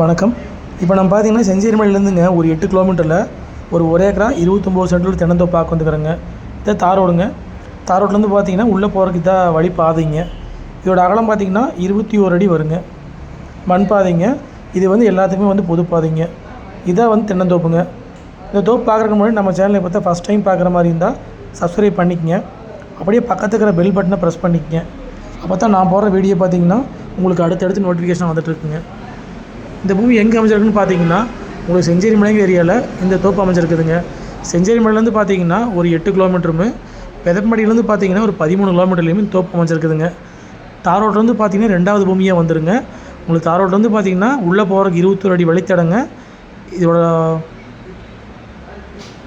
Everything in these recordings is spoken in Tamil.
வணக்கம். இப்போ நம்ம பார்த்தீங்கன்னா செஞ்சேரிமலையிலேருந்துங்க ஒரு எட்டு கிலோமீட்டரில் ஒரு ஒரே ஏக்கரா இருபத்தொம்போது சென்டில் தென்னந்தோப்பு பார்க்க வந்துக்கிறேங்க இதை தார் ரோடுங்க. தார் ரோட்லேருந்து பார்த்தீங்கன்னா உள்ளே போகிறதுக்கு இதான் வழி பாதைங்க. இதோட அகலம் பார்த்தீங்கன்னா இருபத்தி ஓரு அடி வருங்க. மண் பாதைங்க. இது வந்து எல்லாத்துக்குமே வந்து பொது பாதைங்க. இதான் வந்து தென்னந்தோப்புங்க. இந்த தோப்பு பார்க்குறதுக்கு முன்னாடி நம்ம சேனலை பார்த்தா ஃபஸ்ட் டைம் பார்க்குற மாதிரி இருந்தால் சப்ஸ்கிரைப் பண்ணிக்கங்க. அப்படியே பக்கத்துக்கிற பெல் பட்டனை ப்ரெஸ் பண்ணிக்கங்க. அப்போ தான் நான் போடுற வீடியோ பார்த்தீங்கன்னா உங்களுக்கு அடுத்தடுத்து நோட்டிஃபிகேஷன் வந்துட்டுருக்குங்க இந்த பூமி எங்கே அமைஞ்சிருக்குன்னு பார்த்தீங்கன்னா உங்களுக்கு செஞ்சேரி மலைங்க ஏரியாவில் இந்த தோப்பு அமைஞ்சிருக்குதுங்க. செஞ்சேரி மலையிலேருந்து பார்த்தீங்கன்னா ஒரு எட்டு கிலோமீட்டருமே. பெதப்படியிலேருந்து பார்த்தீங்கன்னா ஒரு பதிமூணு கிலோமீட்டர்லேயுமே தோப்பு அமைஞ்சிருக்குதுங்க. தார் ரோட்லேருந்து பார்த்தீங்கன்னா ரெண்டாவது பூமியாக வந்துருங்க. உங்களுக்கு தார் ரோட்லேருந்து பார்த்தீங்கன்னா உள்ளே போகிறதுக்கு இருபத்தொரு அடி வழித்தடங்க. இதோட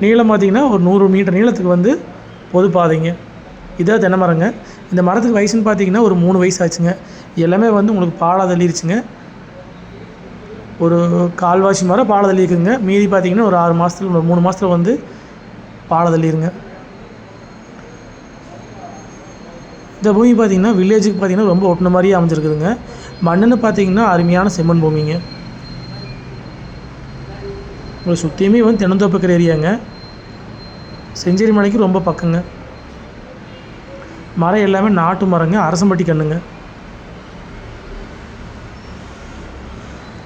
நீளம் பார்த்தீங்கன்னா ஒரு நூறு மீட்டர் நீளத்துக்கு வந்து பொது பாதைங்க. இதான் தென்னை மரங்க. இந்த மரத்துக்கு வயசுன்னு பார்த்தீங்கன்னா ஒரு மூணு வயசு ஆச்சுங்க. எல்லாமே வந்து உங்களுக்கு பாலாக தள்ளிருச்சுங்க. ஒரு கால்வாசி மரம் பாலை தள்ளியிருக்குங்க. மீதி பார்த்திங்கன்னா ஒரு ஆறு மாதத்துல ஒரு மூணு மாதத்துல வந்து பாலை இந்த பூமி பார்த்தீங்கன்னா வில்லேஜுக்கு பார்த்தீங்கன்னா ரொம்ப ஒட்டின மாதிரியே அமைஞ்சிருக்குதுங்க. மண்ணுன்னு பார்த்திங்கன்னா அருமையான செம்மண் பூமிங்க. உங்களை சுற்றியுமே வந்து தென்னந்தோப்புக்கிற ஏரியாங்க. செஞ்சேரி மலைக்கு ரொம்ப பக்கங்க. மரம் எல்லாமே நாட்டு மரங்க அரசம்பட்டி கண்ணுங்க.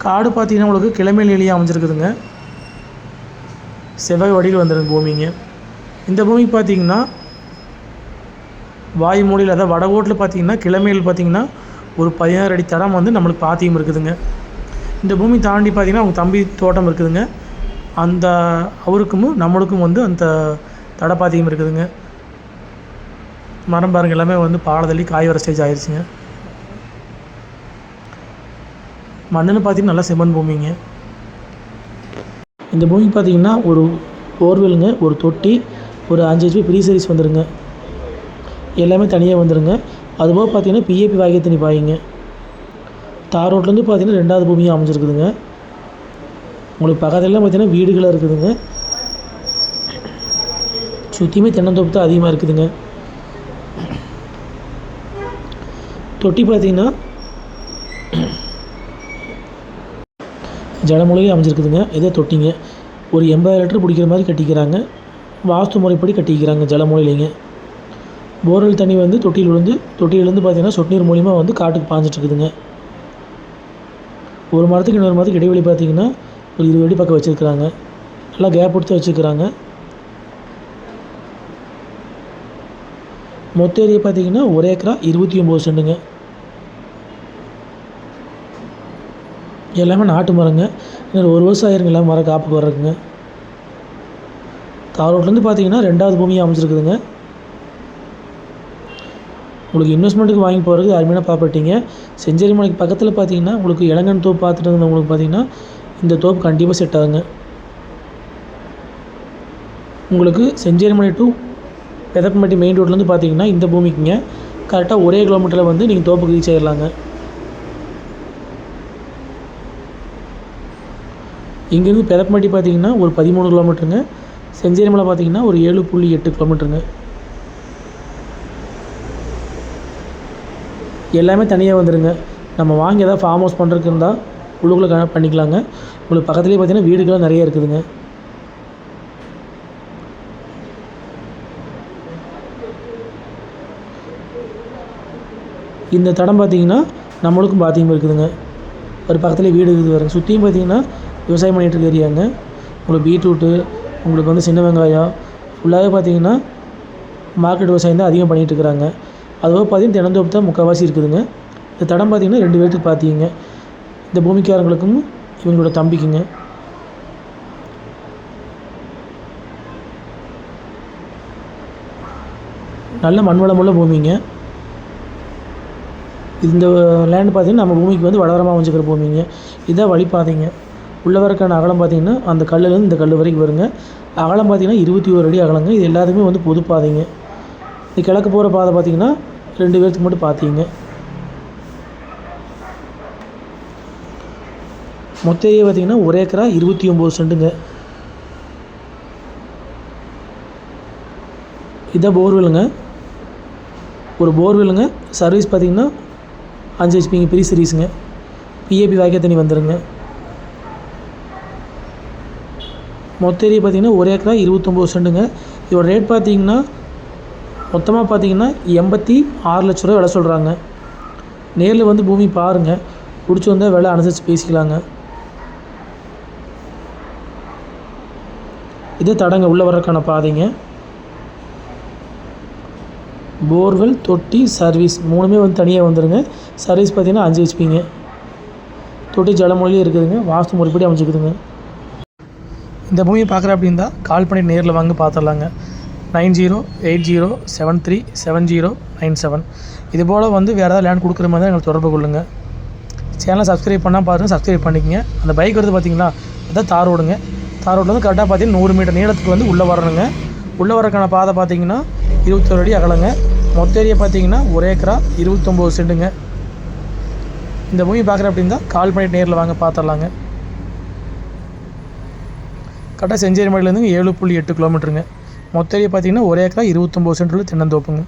காடு பார்த்தீங்கன்னா உங்களுக்கு கிழமை நிலையாக அமைஞ்சிருக்குதுங்க. செவ்வாய் வடியில் வந்துடுங்க பூமிங்க. இந்த பூமிக்கு பார்த்தீங்கன்னா வாயு மூலையில் அதாவது வடகோட்டில் பார்த்தீங்கன்னா கிழமையில் பார்த்தீங்கன்னா ஒரு பதினாறு அடி தடம் வந்து நம்மளுக்கு பாத்தியம் இருக்குதுங்க. இந்த பூமி தாண்டி பார்த்தீங்கன்னா அவங்க தம்பி தோட்டம் இருக்குதுங்க. அந்த அவருக்கும் நம்மளுக்கும் வந்து அந்த தடை பாத்தியம் இருக்குதுங்க. மரம் பாருங்கள் எல்லாமே வந்து பாலதள்ளி காய் வர ஸ்டேஜ் ஆயிடுச்சுங்க மண்ணுன்னு பார்த்தீங்கன்னா நல்லா செம்மண் பூமிங்க. இந்த பூமி பார்த்தீங்கன்னா ஒரு போர்வெலுங்க ஒரு தொட்டி ஒரு அஞ்சு ஹெச்பி ப்ரீ சர்வீஸ் வந்துடுங்க எல்லாமே தனியாக வந்துடுங்க அதுபோக பார்த்தீங்கன்னா பிஏபி வாகிய தண்ணி பாயிங்க. தார் ரோட்லேருந்து பார்த்தீங்கன்னா ரெண்டாவது பூமியாக அமைஞ்சிருக்குதுங்க. உங்களுக்கு பக்கத்துலலாம் பார்த்தீங்கன்னா வீடுகளாக இருக்குதுங்க. சுற்றியுமே தென்னந்தோப்பு தான் அதிகமாக இருக்குதுங்க. தொட்டி பார்த்தீங்கன்னா ஜலமூலையும் அமைஞ்சிருக்குதுங்க. இதே தொட்டிங்க. ஒரு எண்பது லிட்டர் பிடிக்கிற மாதிரி கட்டிக்கிறாங்க. வாஸ்து முறைப்படி கட்டிக்கிறாங்க ஜலமுலையிலைங்க போர்வெல் தண்ணி வந்து தொட்டியில் விழுந்து தொட்டியிலேருந்து பார்த்தீங்கன்னா சொட்டு நீர் மூலிமா வந்து காட்டுக்கு பாஞ்சிட்ருக்குதுங்க ஒரு மரத்துக்கு இன்னொரு மரத்துக்கு இடைவெளி பார்த்தீங்கன்னா ஒரு இருபது அடி பக்கம் வச்சுருக்குறாங்க. நல்லா கேப் கொடுத்து வச்சுருக்குறாங்க. மொத்த ஏரியா பார்த்தீங்கன்னா ஒரு ஏக்கரா இருபத்தி ஒம்பது சென்ட்டுங்க. எல்லாமே நாட்டு மரங்க. இன்னொரு ஒரு வருஷம் ஆயிருங்க எல்லாம் மரம் காப்புக்கு வர்றதுக்குங்க தாரோட்லேருந்து ரோட்லேருந்து பார்த்தீங்கன்னா ரெண்டாவது பூமியாக அமைச்சிருக்குதுங்க உங்களுக்கு இன்வெஸ்ட்மெண்ட்டுக்கு வாங்கி போகிறதுக்கு அருமையான ப்ராப்பர்ட்டிங்க செஞ்சேரி மலைக்கு பக்கத்தில் பார்த்தீங்கன்னா உங்களுக்கு இளங்கன் தோப்பு பார்த்துட்டு இருந்தவங்களுக்கு பார்த்தீங்கன்னா இந்த தோப்பு கண்டிப்பாக செட் ஆகுங்க. உங்களுக்கு செஞ்சேரி மலை டு பெதப்பம்பட்டி மெயின் ரோட்லேருந்து பார்த்தீங்கன்னா இந்த பூமிக்குங்க. கரெக்டாக ஒரே கிலோமீட்டரில் வந்து நீங்கள் தோப்புக்கு ரீச் ஆயிடலாங்க இங்கேருந்து பெரப்பமட்டி பார்த்தீங்கன்னா ஒரு பதிமூணு கிலோமீட்டருங்க. செஞ்சேரி மலை பார்த்தீங்கன்னா ஒரு ஏழு புள்ளி எட்டு கிலோமீட்டருங்க. எல்லாமே தனியாக வந்துடுங்க நம்ம வாங்கி எதாவது ஃபார்ம் ஹவுஸ் பண்ணுறதுக்கு இருந்தால் உள்ளுக்குள்ளே க பண்ணிக்கலாங்க. உங்களுக்கு பக்கத்துலேயே பார்த்தீங்கன்னா வீடுகள்லாம் நிறைய இருக்குதுங்க. இந்த தடம் பார்த்தீங்கன்னா நம்மளுக்கும் பாத்தியம் இருக்குதுங்க. ஒரு பக்கத்துலேயே வீடு இருக்குது பாருங்க. சுற்றியும் பார்த்தீங்கன்னா விவசாயம் பண்ணிகிட்டு இருக்க ஏரியாங்க உங்களுக்கு பீட்ரூட்டு உங்களுக்கு வந்து சின்ன வெங்காயம் ஃபுல்லாகவே பார்த்தீங்கன்னா மார்க்கெட் விவசாயம் தான் அதிகம் பண்ணிகிட்டு இருக்கிறாங்க. அதுபோக பார்த்தீங்கன்னா தினந்தோப்பு தான் முக்கால்வாசி இருக்குதுங்க. இந்த தடம் பார்த்தீங்கன்னா ரெண்டு பேர்த்துக்கு பார்த்தீங்க. இந்த பூமிக்காரங்களுக்கும் இவங்களோட தம்பிக்குங்க. நல்ல மண்வளமுள்ள பூமிங்க. இந்த லேண்ட் பார்த்தீங்கன்னா நம்ம பூமிக்கு வந்து வளரமாக அமைஞ்சிக்கிற பூமிங்க. இதான் வழிபாதைங்க. உள்ளே வரக்கான அகலம் பார்த்தீங்கன்னா அந்த கல்லுலேருந்து இந்த கல் வரைக்கும் வருங்க. அகலம் பார்த்தீங்கன்னா இருபத்தி ஓரு அடி அகலங்க. இது எல்லாத்துக்குமே வந்து பொது பாதைங்க. இந்த கிழக்கு போகிற பாதை பார்த்தீங்கன்னா ரெண்டு பேர்த்துக்கு மட்டும் பார்த்தீங்க மொத்த ஏரியா பார்த்தீங்கன்னா ஒரு ஏக்கரா இருபத்தி ஒம்பது சென்ட்டுங்க. இதான் போர்வெலுங்க ஒரு போர்வெலுங்க சர்வீஸ் பார்த்தீங்கன்னா அஞ்சு ஹெச்பிங்க பெரிய சீரீஸுங்க பிஏபி வாக்கிய தண்ணி வந்துடுங்க மொத்த ஏரியா பார்த்தீங்கன்னா ஒரு ஏக்கரா இருபத்தொம்போது செண்டுங்க. இதோட ரேட் பார்த்திங்கன்னா மொத்தமாக பார்த்தீங்கன்னா எண்பத்தி ஆறு லட்ச ரூபா விலை சொல்கிறாங்க நேரில் வந்து பூமி பாருங்கள் பிடிச்சி வந்தால் விலை அனுசரித்து பேசிக்கலாங்க. இது தடங்க உள்ளே வர்றதுக்கான பாதைங்க. போர்வெல் தொட்டி சர்வீஸ் மூணுமே வந்து தனியாக வந்துடுங்க சர்வீஸ் பார்த்தீங்கன்னா அஞ்சு ஹெச்பிங்க தொட்டி ஜலமொழியும் இருக்குதுங்க. வாஸ்து முறைப்படி அமைஞ்சிக்குதுங்க. இந்த பூமியை பார்க்குற அப்படின்னா கால் பண்ணி நேரில் வாங்க பார்த்துடலாங்க. Nine zero eight zero seven three seven zero nine seven. இது போல் வந்து வேறு ஏதாவது லேண்ட் கொடுக்குற மாதிரி தான் எங்களுக்கு தொடர்பு கொள்ளுங்க. சேனலை சப்ஸ்கிரைப் பண்ணால் பாருங்கள் சப்ஸ்கிரைப் பண்ணிக்கங்க. அந்த பைக் வருது பார்த்தீங்களா அதான் தார் ரோடுங்க. தார் ரோட்டில் வந்து கரெக்டாக பார்த்தீங்கன்னா நூறு மீட்டர் நீளத்துக்கு வந்து உள்ளே வரணுங்க. உள்ளே வரக்கான பாதை பார்த்தீங்கன்னா இருபத்தொரு அடி அகலங்க. மொத்த ஏரியா பார்த்தீங்கன்னா ஒரு ஏக்கரா இருபத்தொம்போது சென்ட்டுங்க இந்த பூமி பார்க்குற அப்படின்னா கால் பண்ணிட்டு நேரில் வாங்க பார்த்துடலாங்க. கரெக்டாக செஞ்சேரி மலையிலேருந்து ஏழு புள்ளி எட்டு கிலோமீட்டருங்க மொத்த ஏரியா பார்த்தீங்கன்னா ஒரே ஏக்கரா இருபத்தொம்போது சென்ட்ரில் தென்னந்தோப்புங்க.